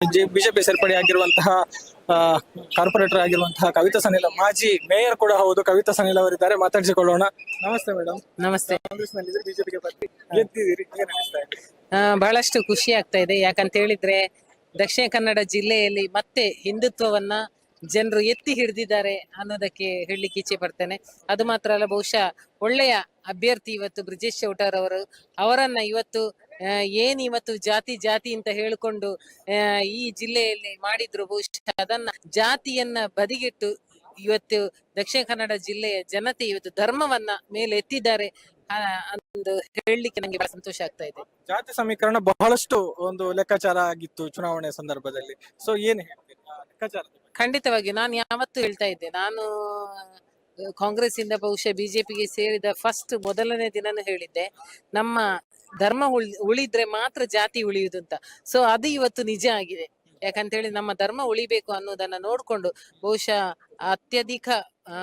BJP ಸೇರ್ಪಡೆ ಆಗಿರುವಂತಹ corporate ಆಗಿರುವಂತಹ ಕವಿತಾ ಸನಿಲ್ ಮಾಜಿ ಮೇಯರ್ ಕೂಡ ಹೌದು ಕವಿತಾ ಸನಿಲ್ ಅವರಿದ್ದಾರೆ. ಮಾತಾಡಿಸಿಕೊಳ್ಳೋಣ. ನಮಸ್ತೆ ಮೇಡಮ್ ನಮಸ್ತೆ. ಕಾಂಗ್ರೆಸ್ನಲ್ಲಿ ಬಿಜೆಪಿಗೆ ಬರ್ತಿ ಗೆದ್ದಿದ್ದೀರಿ. ಏನ್ ಅನಿಸ್ತಾ ಇದೆ? ಆ, ಬಹಳಷ್ಟು ಖುಷಿ ಆಗ್ತಾ ಇದೆ. ಯಾಕಂತ ಹೇಳಿದ್ರೆ ದಕ್ಷಿಣ ಕನ್ನಡ ಜಿಲ್ಲೆಯಲ್ಲಿ ಮತ್ತೆ ಹಿಂದುತ್ವವನ್ನ ಜನರು ಎತ್ತಿ ಹಿಡಿದಿದ್ದಾರೆ ಅನ್ನೋದಕ್ಕೆ ಹೇಳಲಿಕ್ಕೆ ಇಚ್ಛೆ ಪಡ್ತೇನೆ ಅದು ಮಾತ್ರ ಅಲ್ಲ ಬಹುಶಃ ಒಳ್ಳೆಯ ಅಭ್ಯರ್ಥಿ ಇವತ್ತು ಬ್ರಿಜೇಶ್ ಚೌಟಾರ್ ಅವರು ಅವರನ್ನ ಇವತ್ತು ಏನ್ ಇವತ್ತು ಜಾತಿ ಜಾತಿ ಅಂತ ಹೇಳಿಕೊಂಡು ಈ ಜಿಲ್ಲೆಯಲ್ಲಿ ಮಾಡಿದ್ರು ಬಹುಶಃ ಅದನ್ನ ಜಾತಿಯನ್ನ ಬದಿಗಿಟ್ಟು ಇವತ್ತು ದಕ್ಷಿಣ ಕನ್ನಡ ಜಿಲ್ಲೆಯ ಜನತೆ ಇವತ್ತು ಧರ್ಮವನ್ನ ಮೇಲೆ ಎತ್ತಿದ್ದಾರೆ ಅಂದು ಹೇಳಲಿಕ್ಕೆ ನಂಗೆ ಬಹಳ ಸಂತೋಷ ಆಗ್ತಾ ಇದೆ. ಜಾತಿ ಸಮೀಕರಣ ಬಹಳಷ್ಟು ಒಂದು ಲೆಕ್ಕಾಚಾರ ಆಗಿತ್ತು ಚುನಾವಣೆ ಸಂದರ್ಭದಲ್ಲಿ. ಸೊ ಏನ್ ಹೇಳ್ತೀರಾ? ಲೆಕ್ಕಾಚಾರ ಖಂಡಿತವಾಗಿ ನಾನು ಯಾವತ್ತು ಹೇಳ್ತಾ ಇದ್ದೆ. ನಾನು ಕಾಂಗ್ರೆಸ್ ಇಂದ ಬಹುಶಃ ಬಿಜೆಪಿಗೆ ಸೇರಿದ ಫಸ್ಟ್ ಮೊದಲನೇ ದಿನನೂ ಹೇಳಿದ್ದೆ, ನಮ್ಮ ಧರ್ಮ ಉಳ್, ಉಳಿದ್ರೆ ಮಾತ್ರ ಜಾತಿ ಉಳಿಯುವುದು ಅಂತ. ಸೊ ಅದು ಇವತ್ತು ನಿಜ ಆಗಿದೆ. ಯಾಕಂತ ಹೇಳಿ ನಮ್ಮ ಧರ್ಮ ಉಳಿಬೇಕು ಅನ್ನೋದನ್ನ ನೋಡ್ಕೊಂಡು ಬಹುಶಃ ಅತ್ಯಧಿಕ ಆ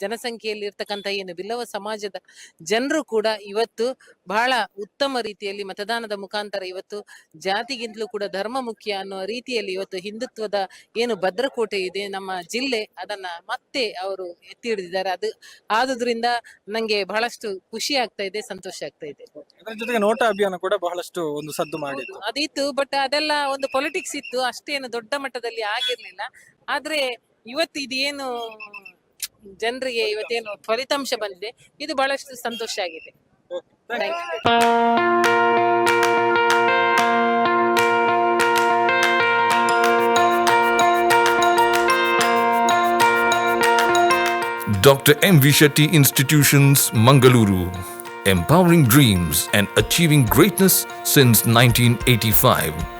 ಜನಸಂಖ್ಯೆಯಲ್ಲಿ ಇರ್ತಕ್ಕಂಥ ಏನು ಬಿಲ್ಲವ ಸಮಾಜದ ಜನರು ಕೂಡ ಇವತ್ತು ಬಹಳ ಉತ್ತಮ ರೀತಿಯಲ್ಲಿ ಮತದಾನದ ಮುಖಾಂತರ ಇವತ್ತು ಜಾತಿಗಿಂತಲೂ ಕೂಡ ಧರ್ಮ ಮುಖ್ಯ ಅನ್ನೋ ರೀತಿಯಲ್ಲಿ ಇವತ್ತು ಹಿಂದುತ್ವದ ಏನು ಭದ್ರಕೋಟೆ ಇದೆ ನಮ್ಮ ಜಿಲ್ಲೆ ಅದನ್ನ ಮತ್ತೆ ಅವರು ಎತ್ತಿ ಹಿಡಿದಿದ್ದಾರೆ. ಅದು ಆದುದರಿಂದ ನಂಗೆ ಬಹಳಷ್ಟು ಖುಷಿ ಆಗ್ತಾ ಇದೆ ಸಂತೋಷ ಆಗ್ತಾ ಇದೆ. ಅದರ ಜೊತೆಗೆ ನೋಟಾ ಅಭಿಯಾನ ಕೂಡ ಬಹಳಷ್ಟು ಒಂದು ಸದ್ದು ಮಾಡಿತ್ತು ಅದಿತ್ತು ಬಟ್ ಅದೆಲ್ಲ ಒಂದು ಪೊಲಿಟಿಕ್ಸ್ ಇತ್ತು ಅಷ್ಟೇನು ದೊಡ್ಡ ಮಟ್ಟದಲ್ಲಿ ಆಗಿರ್ಲಿಲ್ಲ. ಆದ್ರೆ ಇವತ್ತು ಇದೇನು ಜನರಿಗೆ ಇವತ್ತೇನು ಫಲಿತಾಂಶ ಬಂದಿದೆ ಇದು ಬಹಳಷ್ಟು ಸಂತೋಷ ಆಗಿದೆ. Dr. M. V. Shetty Institutions, Mangaluru. Empowering dreams and achieving greatness since 1985.